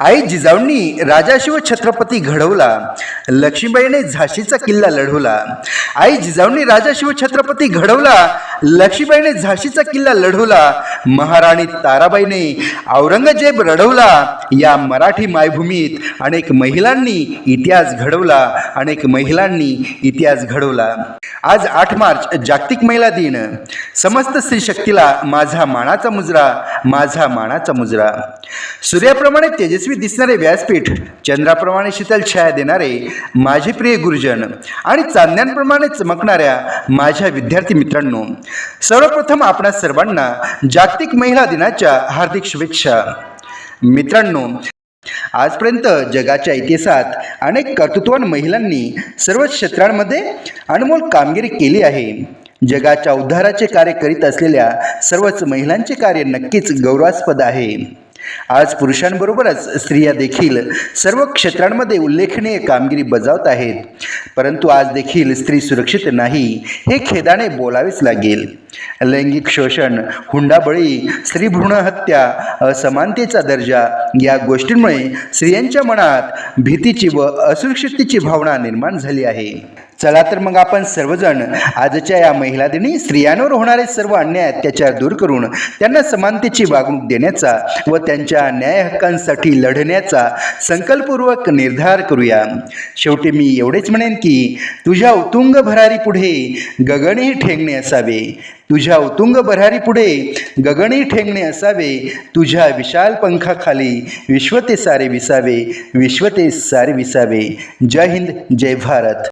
आई जिजाऊंनी राजाशिव छत्रपती घडवला. लक्ष्मीबाईने झाशीचा किल्ला लढवला. आई जिजाऊंनी राजाशिव छत्रपती घडवला. लक्ष्मीबाईने झाशीचा किल्ला लढवला महाराणी ताराबाईने औरंगजेब रडवला या मराठी मायभूमीत अनेक महिलांनी इतिहास घडवला अनेक महिलांनी इतिहास घडवला. आज आठ मार्च जागतिक महिला दिन. समस्त स्त्री शक्तीला माझा मानाचा मुजरा माझा मानाचा मुजरा. सूर्याप्रमाणे तेजस्वी दिसणारे व्यासपीठ चंद्राप्रमाणे शीतल छाया देणारे माझे प्रिय गुरुजन आणि चांदण्यांप्रमाणे चमकणाऱ्या माझ्या विद्यार्थी मित्रांनो सर्वप्रथम आपणा सर्वांना जागतिक महिला दिनाच्या हार्दिक शुभेच्छा. मित्रांनो आजपर्यंत जगाच्या इतिहासात अनेक कर्तृत्वान महिलांनी सर्वच क्षेत्रांमध्ये अनमोल कामगिरी केली आहे. जगाच्या उद्धाराचे कार्य करीत असलेल्या सर्वच महिलांचे कार्य नक्कीच गौरवास्पद आहे. आज पुरुषांबरोबरच स्त्रिया देखील सर्व क्षेत्रांमध्ये उल्लेखनीय कामगिरी बजावत आहेत. परंतु आज देखील स्त्री सुरक्षित नाही हे खेदाने बोलावेच लागेल. लैंगिक शोषण हुंडाबळी स्त्रीभ्रूण हत्या असमानतेचा दर्जा या गोष्टींमुळे स्त्रियांच्या मनात भीतीची व असुरक्षिततेची भावना निर्माण झाली आहे. चला तर मग आपण सर्वजण आजच्या या महिला दिनी स्त्रियांवर होणारे सर्व अन्याय अत्याचार दूर करून त्यांना समानतेची वागणूक देण्याचा व त्यांच्या न्याय हक्कांसाठी लढण्याचा संकल्पपूर्वक निर्धार करूया. शेवटी मी एवढेच म्हणेन की तुझ्या उतुंग भरारी पुढे गगनही ठेंगणे असावे. तुझ्या उतुंग भरारी पुढे गगनही ठेंगणे असावे. तुझ्या विशाल पंखाखाली विश्वते सारे विसावे. विश्वते सारे विसावे. जय हिंद जय भारत.